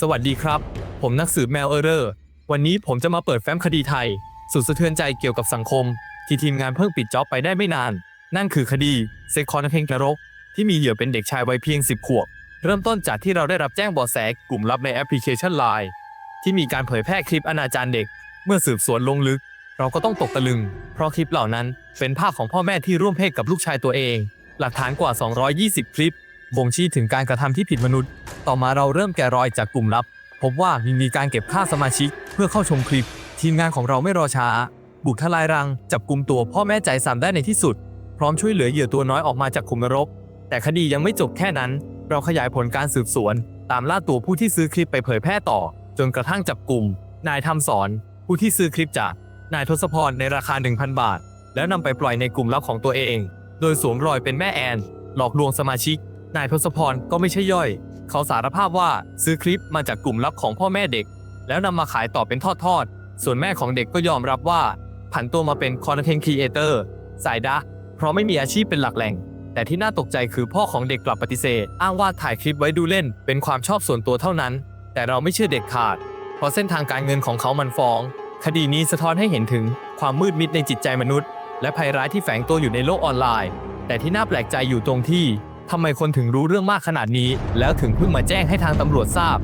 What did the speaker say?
สวัสดีครับ ผมนักสืบแมวเออร์เรอร์วันนี้ผมจะมาเปิดแฟ้มคดีไทย สุดสะเทือนใจเกี่ยวกับสังคม ที่ทีมงานเพิ่งปิดจ็อบไปได้ไม่นาน นั่นคือคดีเซคอนเพงนรก ที่มีเหยื่อเป็นเด็กชายวัยเพียง 10 ขวบ เริ่มต้นจากที่เราได้รับแจ้งเบาะแสกลุ่มลับในแอปพลิเคชัน Line ที่มีการเผยแพร่คลิปอนาจารเด็ก เมื่อสืบสวนลงลึก เราก็ต้องตกตะลึง เพราะคลิปเหล่านั้นเป็นภาพของพ่อแม่ที่ร่วมเพศกับลูกชายตัวเอง หลักฐานกว่า 220 คลิป บ่งชี้ถึงการกระทำที่ผิดมนุษย์ ต่อมาเราเริ่มแกะรอยจากกลุ่มลับ พบว่ามีการเก็บค่าสมาชิก เพื่อเข้าชมคลิป ทีมงานของเราไม่รอช้า บุกทลายรัง จับกลุ่มตัวพ่อแม่ใจสามได้ในที่สุด พร้อมช่วยเหลือเหยื่อตัวน้อยออกมาจากขุมนรก แต่คดียังไม่จบแค่นั้น เราขยายผลการสืบสวน ตามล่าตัวผู้ที่ซื้อคลิปไปเผยแพร่ต่อ จนกระทั่งจับกลุ่ม นายทำสอน ผู้ที่ซื้อคลิปจากนายทศพรในราคา 1,000 บาท แล้วนำไปปล่อยในกลุ่มลับของตัวเอง โดยสวมรอยเป็นแม่แอน หลอกลวงสมาชิก นายทศพรก็ไม่ใช่ย่อย เขาสารภาพว่าซื้อคลิปมาจากกลุ่มลับของพ่อแม่เด็ก แล้วนำมาขายต่อเป็นทอดๆ ส่วนแม่ของเด็กก็ยอมรับว่า ผันตัวมาเป็นคอนเทนต์ครีเอเตอร์สายดะเพราะไม่มีอาชีพเป็นหลักแหล่ง แต่ที่น่าตกใจคือพ่อของเด็กกลับปฏิเสธ อ้างว่าถ่ายคลิปไว้ดูเล่น เป็นความชอบส่วนตัวเท่านั้น แต่เราไม่เชื่อเด็ดขาด เพราะเส้นทางการเงินของเขามันฟ้อง คดีนี้สะท้อนให้เห็นถึงความมืดมิดในจิตใจมนุษย์ และภัยร้ายที่แฝงตัวอยู่ในโลกออนไลน์ แต่ที่น่าแปลกใจอยู่ตรงที่ ทำไมคนถึงรู้เรื่องมากขนาดนี้ แล้วถึงเพิ่งมาแจ้งให้ทางตำรวจทราบ